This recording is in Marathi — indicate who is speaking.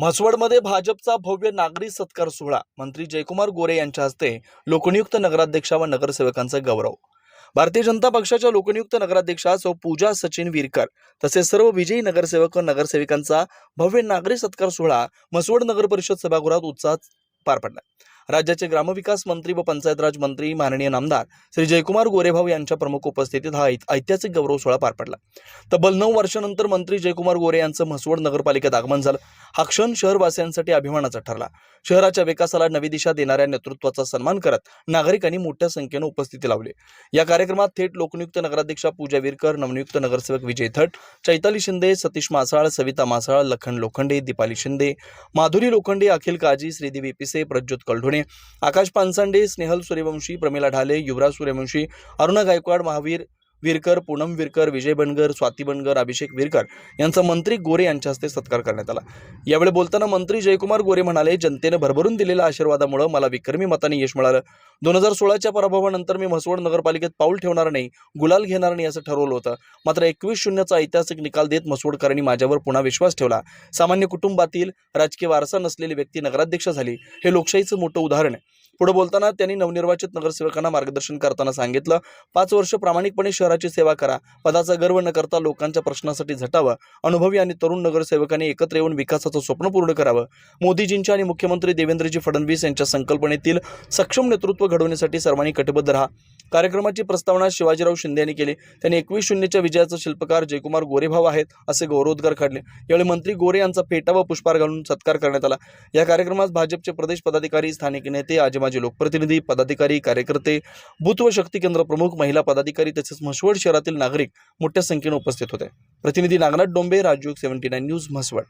Speaker 1: म्हसवडमध्ये भाजपचा भव्य नागरी सत्कार सोहळा. मंत्री जयकुमार गोरे यांच्या हस्ते लोकनियुक्त नगराध्यक्षा व नगरसेवकांचा गौरव. भारतीय जनता पक्षाच्या लोकनियुक्त नगराध्यक्षा सौ पूजा सचिन विरकर तसेच सर्व विजयी नगरसेवक व नगरसेविकांचा भव्य नागरी सत्कार सोहळा म्हसवड नगर परिषद सभागृहात उत्साहात पार पडला. राज्याचे ग्रामविकास मंत्री व पंचायत राज मंत्री माननीय नामदार श्री जयकुमार गोरेभाऊ यांच्या प्रमुख उपस्थितीत हा ऐतिहासिक गौरव सोहळा पार पडला. तब्बल नऊ वर्षानंतर मंत्री जयकुमार गोरे यांचं म्हसवड नगरपालिकेत आगमन झालं. हा क्षण शहरवासियांसाठी अभिमानाचा ठरला. शहराच्या विकासाला नवी दिशा देणाऱ्या नेतृत्वाचा सन्मान करत नागरिकांनी मोठ्या संख्येनं उपस्थिती लावली. या कार्यक्रमात थेट लोकनियुक्त नगराध्यक्षा पूजा विरकर नवनियुक्त नगरसेवक विजय थट चैताली शिंदे सतीश मासाळ सविता मासाळ लखन लोखंडे दीपाली शिंदे माधुरी लोखंडे अखिल काजी श्रीदेवी पिसे प्रज्योत कलढोणे आकाश पानसांडे स्नेहल सूर्यवंशी प्रमिला ढाले युवराज सूर्यवंशी अरुणा गायकवाड महावीर विरकर पूनम विरकर विजय बनगर स्वाती बनगर अभिषेक विरकर यांचा मंत्री गोरे यांच्या हस्ते सत्कार करण्यात आला. यावेळी बोलताना मंत्री जयकुमार गोरे म्हणाले जनतेनं भरभरून दिलेल्या आशीर्वादामुळे मला विक्रमी मताने यश मिळालं. दोन हजार सोळाच्या पराभवानंतर मी म्हसवड नगरपालिकेत पाऊल ठेवणार नाही गुलाल घेणार नाही असं ठरवलं होतं. मात्र एकवीस शून्यचा ऐतिहासिक निकाल देत म्हसवडकरांनी माझ्यावर पुन्हा विश्वास ठेवला. सामान्य कुटुंबातील राजकीय वारसा नसलेली व्यक्ती नगराध्यक्ष झाली. हे लोकशाहीचं मोठं उदाहरण आहे. पुढे बोलताना त्यांनी नवनिर्वाचित नगरसेवकांना मार्गदर्शन करताना सांगितलं पाच वर्ष प्रामाणिकपणे शहराची सेवा करा पदाचा गर्व न करता लोकांच्या प्रश्नासाठी झटावं अनुभवी आणि तरुण नगरसेवकांनी एकत्र येऊन विकासाचं स्वप्न पूर्ण करावं. मोदीजींच्या आणि मुख्यमंत्री देवेंद्रजी फडणवीस यांच्या संकल्पनेतील सक्षम नेतृत्व घडवण्यासाठी सर्वांनी कटिबद्ध राहा. कार्यक्रमाची प्रस्तावना शिवाजीराव शिंदे यांनी केली. त्यांनी एकवीस शून्यच्या विजयाचा शिल्पकार जयकुमार गोरेभाव आहेत असे गौरवोद्गार काढले यावेळी मंत्री गोरे यांचा फेटा व पुष्पार घालून सत्कार करण्यात आला. या कार्यक्रमात भाजपचे प्रदेश पदाधिकारी स्थानिक नेते आजीमाजी लोकप्रतिनिधी पदाधिकारी कार्यकर्ते बूथ व शक्ती केंद्र प्रमुख महिला पदाधिकारी तसेच म्हसवड शहरातील नागरिक मोठ्या संख्येने उपस्थित होते. प्रतिनिधी Nagnath Dombe Rajyog seventy nine news Mhaswad.